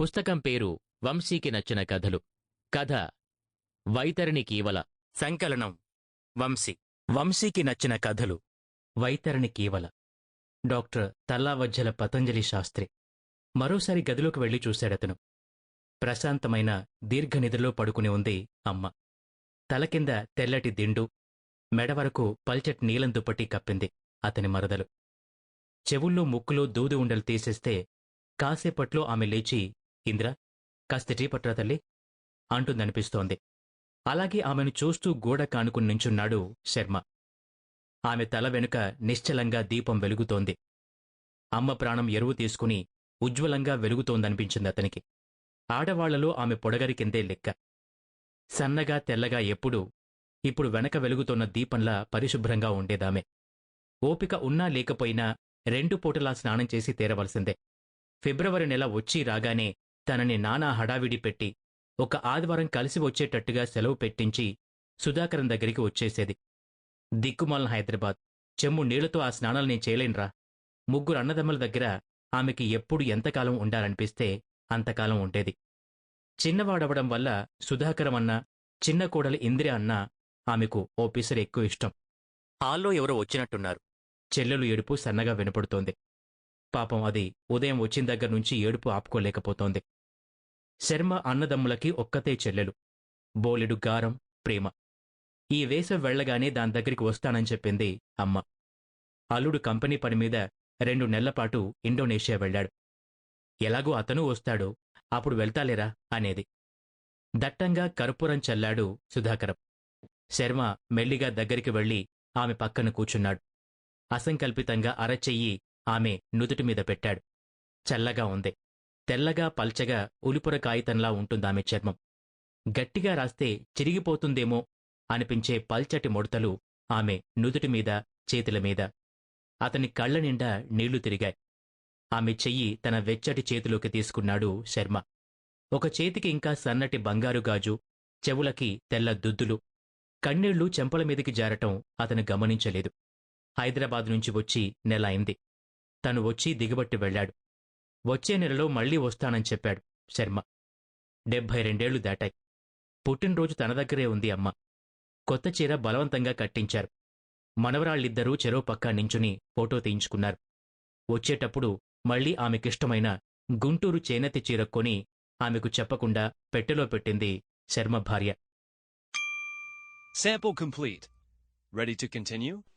పుస్తకం పేరు వంశీకి నచ్చిన కథలు. కథ వైతరిణి కీవల. సంకలనం. వంశీ. వంశీకి నచ్చిన కథలు. వైతరిణి కీవల. డాక్టర్ తల్లావజ్జల పతంజలి శాస్త్రి. మరోసారి గదిలోకి వెళ్ళి చూశాడతను. ప్రశాంతమైన దీర్ఘనిద్రలో పడుకుని ఉంది అమ్మ. తల కింద తెల్లటి దిండు. మెడ వరకు పల్చటి నీలం దుప్పటి కప్పింది అతని మరదలు. చెవుల్లో ముక్కులో దూది ఉండలు తీసేస్తే కాసేపట్లో ఆమె లేచి ఇంద్ర కాస్త టీ తల్లి అంటుందనిపిస్తోంది. అలాగే ఆమెను చూస్తూ గోడ కానుకుని నించున్నాడు శర్మ. ఆమె తల వెనుక నిశ్చలంగా దీపం వెలుగుతోంది. అమ్మ ప్రాణం ఎరువు తీసుకుని ఉజ్వలంగా వెలుగుతోందనిపించింది అతనికి. ఆడవాళ్ళలో ఆమె పొడగరి కిందే లెక్క. సన్నగా తెల్లగా ఎప్పుడూ ఇప్పుడు వెనక వెలుగుతోన్న దీపంలా పరిశుభ్రంగా ఉండేదామె. ఓపిక ఉన్నా లేకపోయినా రెండు పూటలా స్నానం చేసి తీరవలసిందే. ఫిబ్రవరి నెల వచ్చి రాగానే తనని నానా హడావిడి పెట్టి ఒక ఆదివారం కలిసి వచ్చేటట్టుగా సెలవు పెట్టించి సుధాకరం దగ్గరికి వచ్చేసేది. దిక్కుమాలిన హైదరాబాద్. చెమ్ము నీళ్ళతో ఆ స్నానాలు నేను చేయలేనురా. ముగ్గురు అన్నదమ్ముల దగ్గర ఆమెకి ఎప్పుడు ఎంతకాలం ఉండాలనిపిస్తే అంతకాలం ఉండేది. చిన్నవాడవడం వల్ల సుధాకరం అన్నా చిన్న కోడలి ఇందిర అన్నా ఆమెకు ఓ పిసరు ఎక్కువ ఇష్టం. హాల్లో ఎవరో వచ్చినట్టున్నారు. చెల్లెలు ఏడుపు సన్నగా వినపడుతోంది. పాపం అది ఉదయం వచ్చిన దగ్గర నుంచి ఏడుపు ఆపుకోలేకపోతోంది. శర్మ అన్నదమ్ములకి ఒక్కతే చెల్లెలు. బోలెడు గారం ప్రేమ. ఈ వేసవి వెళ్ళగానే దాని దగ్గరికి వస్తానని చెప్పింది అమ్మ. అల్లుడు కంపెనీ పని మీద రెండు నెలలపాటు ఇండోనేషియా వెళ్ళాడు. ఎలాగో అతను వస్తాడు అప్పుడు వెళ్తాలేరా అనేది. దట్టంగా కర్పూరం చల్లాడు సుధాకరం. శర్మ మెల్లిగా దగ్గరికి వెళ్ళి ఆమె పక్కన కూచున్నాడు అసంకల్పితంగా అరచెయ్యి ఆమె నుదుటి మీద పెట్టాడు. చల్లగా ఉంది. తెల్లగా పల్చగా ఉలిపుర కాగితంలా ఉంటుందామె చర్మం. గట్టిగా రాస్తే చిరిగిపోతుందేమో అనిపించే పల్చటి ముడతలు ఆమె నుదుటి మీద చేతుల మీద. అతని కళ్ళ నిండా నీళ్ళు తిరిగాయి. ఆమె చెయ్యి తన వెచ్చటి చేతిలోకి తీసుకున్నాడు శర్మ. ఒక చేతికి ఇంకా సన్నటి బంగారు గాజు చెవులకి తెల్ల దుద్దులు. కన్నీళ్ళు చెంపల మీదకి జారటం అతను గమనించలేదు. హైదరాబాద్ నుంచి వచ్చి నెల అయింది. తను వచ్చి దిగబట్టి వెళ్ళాడు. వచ్చే నెలలో మళ్ళీ వస్తానని చెప్పాడు శర్మ. డెబ్భై రెండేళ్ళు దాటాయి. పుట్టినరోజు తన దగ్గరే ఉంది అమ్మ. కొత్త చీర బలవంతంగా కట్టించారు. మనవరాళ్ళిద్దరూ చెరో పక్కా నించుని ఫోటో తీయించుకున్నారు. వచ్చేటప్పుడు మళ్ళీ ఆమెకిష్టమైన గుంటూరు చేనెత్తి చీర కొని ఆమెకు చెప్పకుండా పెట్టెలో పెట్టింది శర్మ భార్య. Sample complete. Ready to continue?